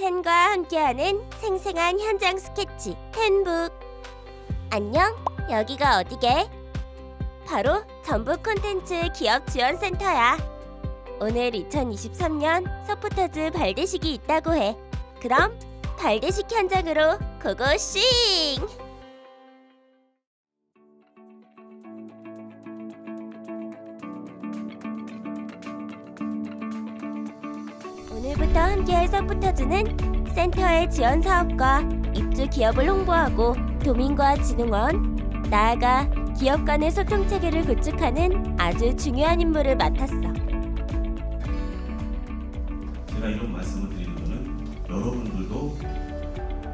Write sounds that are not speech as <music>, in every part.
텐과 함께하는 생생한 현장 스케치 텐북. 안녕, 여기가 어디게? 바로 전북 콘텐츠 기업 지원센터야. 오늘 2023년 서포터즈 발대식이 있다고 해. 그럼 발대식 현장으로 고고싱! 오늘부터 함께할 서포터즈는 센터의 지원 사업과 입주 기업을 홍보하고 도민과 진흥원, 나아가 기업 간의 소통 체계를 구축하는 아주 중요한 임무를 맡았어. 제가 이런 말씀을 드리는 거는 여러분들도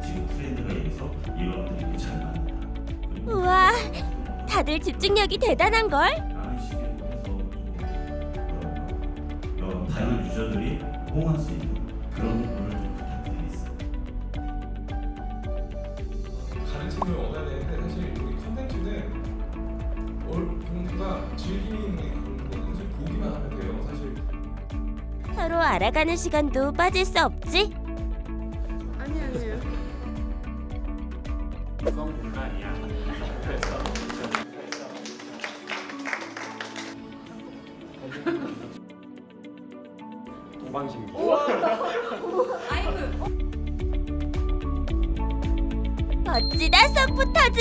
지금 트렌드가 여기서 여러분들이 잘 맞는다. 우와, 다들 집중력이 대단한 걸. 다양한 유저들이 호응할 수 있는 그런 부분을 좀 부탁드리겠습니다. 가르침을 얻어야 되는데 사실 우리 컨텐츠는 모두가 즐기는 게 사실 보기만 하면 돼요. 사실 서로 알아가는 시간도 빠질 수 없지. 아니 아니에요. <laughs> <laughs> <laughs> 동방신기. 멋지다 서포터즈.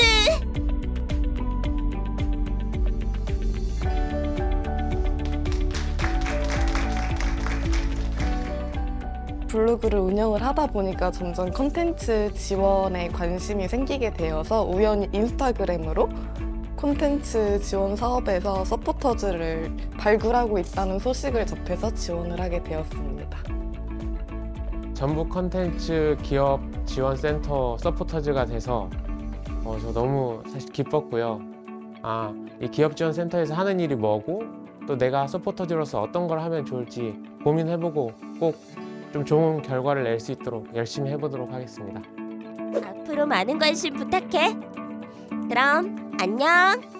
블로그를 운영을 하다 보니까 점점 컨텐츠 지원에 관심이 생기게 되어서 우연히 인스타그램으로 콘텐츠 지원 사업에서 서포터즈를 발굴하고 있다는 소식을 접해서 지원을 하게 되었습니다. 전북 컨텐츠 기업 지원센터 서포터즈가 돼서 어, 저 너무 사실 기뻤고요. 아, 이 기업 지원센터에서 하는 일이 뭐고 또 내가 서포터즈로서 어떤 걸 하면 좋을지 고민해보고 꼭 좀 좋은 결과를 낼 수 있도록 열심히 해보도록 하겠습니다. 앞으로 많은 관심 부탁해. 그럼 안녕.